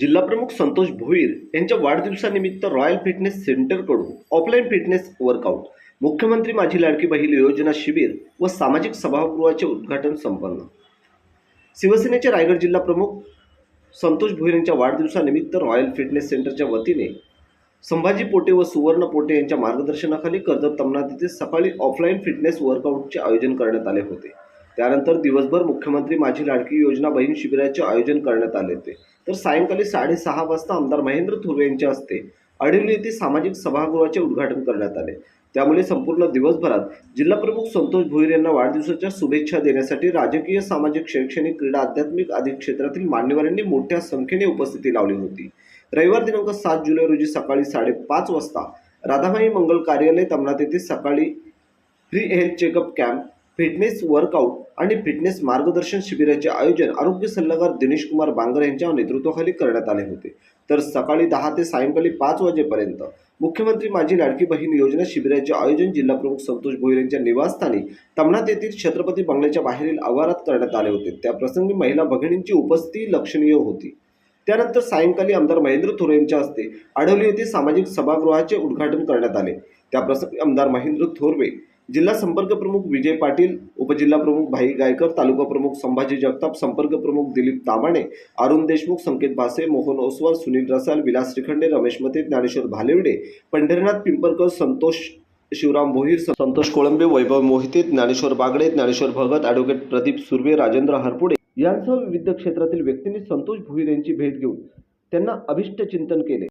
जिल्हाप्रमुख संतोष भोईर यांच्या वाढदिवसानिमित्त रॉयल फिटनेस सेंटरकडून ऑफलाईन फिटनेस वर्कआउट मुख्यमंत्री माझी लाडकी बहीण योजना शिबिर व सामाजिक सभागृहाचे उद्घाटन संपन्न. शिवसेनेचे रायगड जिल्हा प्रमुख संतोष भोईर यांच्या वाढदिवसानिमित्त रॉयल फिटनेस सेंटरच्या वतीने संभाजी पोटे व सुवर्ण पोटे यांच्या मार्गदर्शनाखाली कर्जत तमनात येथे सकाळी ऑफलाईन फिटनेस वर्कआउटचे आयोजन करण्यात आले होते. त्यानंतर दिवसभर मुख्यमंत्री माझी लाडकी योजना बहीण शिबिराचे आयोजन करण्यात आले होते. तर सायंकाळी साडेसहा वाजता आमदार महेंद्र थोरवे यांच्या हस्ते अडिवली येथे सामाजिक सभागृहाचे उद्घाटन करण्यात आले. त्यामुळे संपूर्ण दिवसभरात जिल्हाप्रमुख संतोष भोईर यांना वाढदिवसाच्या शुभेच्छा देण्यासाठी राजकीय सामाजिक शैक्षणिक क्रीडा आध्यात्मिक आदी क्षेत्रातील मान्यवरांनी मोठ्या संख्येने उपस्थिती लावली होती. रविवार दिनांक सात जुलै रोजी सकाळी साडेपाच वाजता राधामाई मंगल कार्यालय तमनाथ येथे सकाळी free health checkup camp fitness workout आणि फिटनेस मार्गदर्शन शिबिराचे आयोजन आरोग्य सल्लागार दिनेश कुमार बांगर यांच्या नेतृत्वाखाली करण्यात आले होते. तर सकाळी दहा ते सायंकाळी पाच वाजेपर्यंत मुख्यमंत्री माझी लाडकी बहीण योजना शिबिराचे आयोजन जिल्हा प्रमुख संतोष भोईर यांच्या निवासस्थानी तमणात येथील छत्रपती बंगल्याच्या बाहेरील आवारात करण्यात आले होते. त्याप्रसंगी महिला भगिनींची उपस्थिती लक्षणीय होती. त्यानंतर सायंकाळी आमदार महेंद्र थोरे यांच्या हस्ते आढवली येथे सामाजिक सभागृहाचे उद्घाटन करण्यात आले. त्याप्रसंगी आमदार महेंद्र थोरवे जिल्हा संपर्क प्रमुख विजय पाटील उपजिल्हा प्रमुख भाई गायकर तालुका प्रमुख संभाजी जगताप संपर्क प्रमुख दिलीप तामाणे अरुण देशमुख संकेत भासे मोहन ओसवाल सुनील रसाल विलास श्रीखंडे रमेश मते ज्ञानेश्वर भालेवडे पंढरीनाथ पिंपरकर संतोष शिवराम भोईर संतोष कोळंबे वैभव मोहिते ज्ञानेश्वर बागडे ज्ञानेश्वर भगत ॲडव्होकेट प्रदीप सुर्वे राजेंद्र हरपुडे यांसह विविध क्षेत्रातील व्यक्तींनी संतोष भोईर यांची भेट घेऊन त्यांना अभिष्ट चिंतन केले.